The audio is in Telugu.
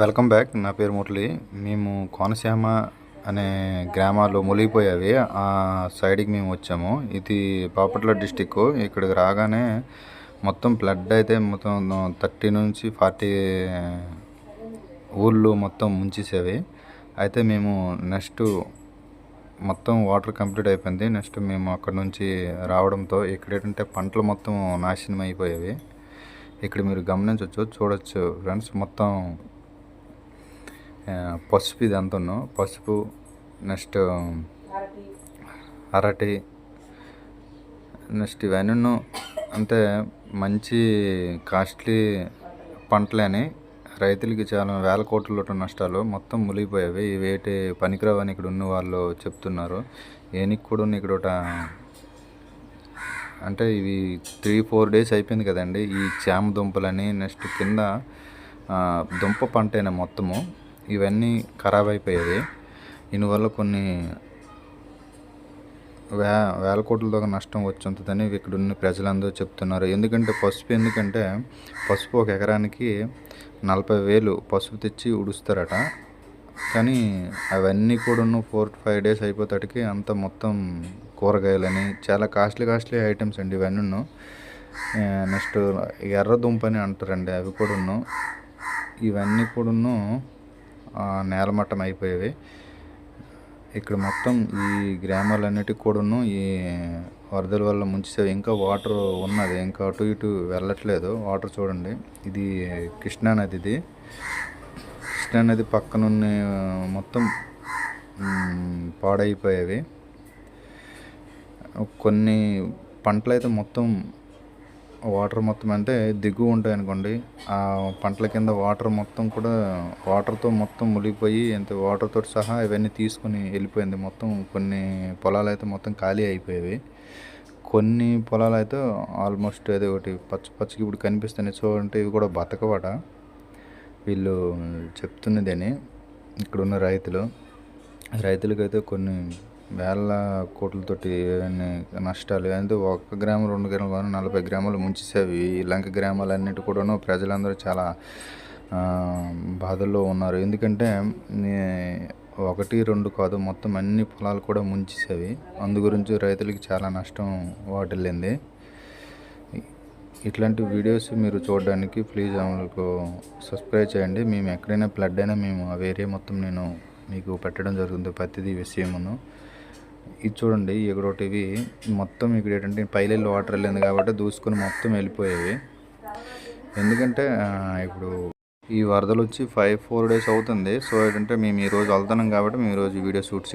Welcome back. నా పేరు మురళి. మేము కోనసీమ అనే గ్రామాలు మునిగిపోయేవి. ఆ సైడ్కి మేము వచ్చాము. ఇది బాపట్ల డిస్టిక్ ఇక్కడికి రాగానే మొత్తం ఫ్లడ్ అయితే మొత్తం థర్టీ నుంచి ఫార్టీ ఊళ్ళు మొత్తం ముంచేసేవి. అయితే మేము నెక్స్ట్ మొత్తం వాటర్ కంప్లీట్ అయిపోయింది. నెక్స్ట్ మేము అక్కడ నుంచి రావడంతో ఇక్కడ ఏంటంటే పంటలు మొత్తం నాశనం అయిపోయేవి. ఇక్కడ మీరు గమనించవచ్చు చూడొచ్చు ఫ్రెండ్స్. మొత్తం పసుపు ఇది అంతను పసుపు నెక్స్ట్ అరటి నెక్స్ట్ ఇవన్నీ అంటే మంచి కాస్ట్లీ పంటలని రైతులకి చాలా వేల కోట్ల నష్టాలు మొత్తం మునిగిపోయేవి. ఇవేటి పనికిరావని ఇక్కడ ఉన్న వాళ్ళు చెప్తున్నారు. ఏనికి కూడా ఇక్కడ ఒకట అంటే ఇవి త్రీ ఫోర్ డేస్ అయిపోయింది కదండి. ఈ చామ దుంపలని నెక్స్ట్ కింద దుంప పంటైన మొత్తము? ఇవన్నీ ఖరాబ్ అయిపోయేవి దీనివల్ల కొన్ని వే వేల కోట్ల దాకా నష్టం వచ్చుంటుందని ఇక్కడ ఉన్న ప్రజలందరూ చెప్తున్నారు. ఎందుకంటే పసుపు ఎందుకంటే పసుపు ఒక ఎకరానికి నలభై వేలు పసుపు తెచ్చి ఉడుస్తారట. కానీ అవన్నీ కూడాను ఫోర్ ఫైవ్ డేస్ అయిపోతాటికి అంత మొత్తం కూరగాయలని చాలా కాస్ట్లీ కాస్ట్లీ ఐటమ్స్ అండి ఇవన్నీ నెక్స్ట్ ఎర్ర దుంప అని అంటారండి అవి కూడాను. ఇవన్నీ కూడాను నేలమట్టం అయిపోయేవి. ఇక్కడ మొత్తం ఈ గ్రామాలన్నిటికి కూడాను ఈ వరదల వల్ల ముంచేసేవి. ఇంకా వాటర్ ఉన్నది. ఇంకా అటు ఇటు వెళ్ళట్లేదు. వాటర్ చూడండి. ఇది కృష్ణా నది ఇది కృష్ణా నది పక్కనున్న మొత్తం పాడైపోయేవి. కొన్ని పంటలు అయితే మొత్తం వాటర్ మొత్తం అంటే దిగువ ఉంటాయి అనుకోండి ఆ పంటల కింద వాటర్ మొత్తం కూడా వాటర్తో మొత్తం మునిగిపోయి ఎంత వాటర్తో సహా ఇవన్నీ తీసుకుని వెళ్ళిపోయింది. మొత్తం కొన్ని పొలాలు అయితే మొత్తం ఖాళీ అయిపోయేవి. కొన్ని పొలాలు అయితే ఆల్మోస్ట్ అదే ఒకటి పచ్చ పచ్చకి ఇప్పుడు కనిపిస్తున్నాయి. చూడంటే ఇవి కూడా బతకవట. వీళ్ళు చెప్తున్నదని ఇక్కడున్న రైతులు రైతులకైతే కొన్ని వేల కోట్లతోటి నష్టాలు అంటే ఒక్క గ్రాము రెండు గ్రామాలు నలభై గ్రాములు ముంచేసేవి. లంక గ్రామాలన్నిటి కూడాను ప్రజలందరూ చాలా బాధల్లో ఉన్నారు. ఎందుకంటే ఒకటి రెండు కాదు మొత్తం అన్ని పొలాలు కూడా ముంచేసేవి. అందు గురించి రైతులకి చాలా నష్టం వాటిల్లింది. ఇట్లాంటి వీడియోస్ మీరు చూడడానికి ప్లీజ్ మనకు సబ్స్క్రైబ్ చేయండి. మేము ఎక్కడైనా ఫ్లడ్ అయినా మేము ఆ ఏరియా మొత్తం నేను మీకు పెట్టడం జరుగుతుంది ప్రతిదీ విషయమును. ఇది చూడండి ఇక్కడ ఇవి మొత్తం ఇక్కడ ఏంటంటే పైలెళ్ళి వాటర్ వెళ్ళింది కాబట్టి దూసుకొని మొత్తం వెళ్ళిపోయేవి. ఎందుకంటే ఇప్పుడు ఈ వరదలు వచ్చి ఫైవ్ ఫోర్ డేస్ అవుతుంది. సో ఏంటంటే మేము ఈరోజు వెళ్తున్నాం కాబట్టి మేము ఈరోజు వీడియో షూట్ చేయడం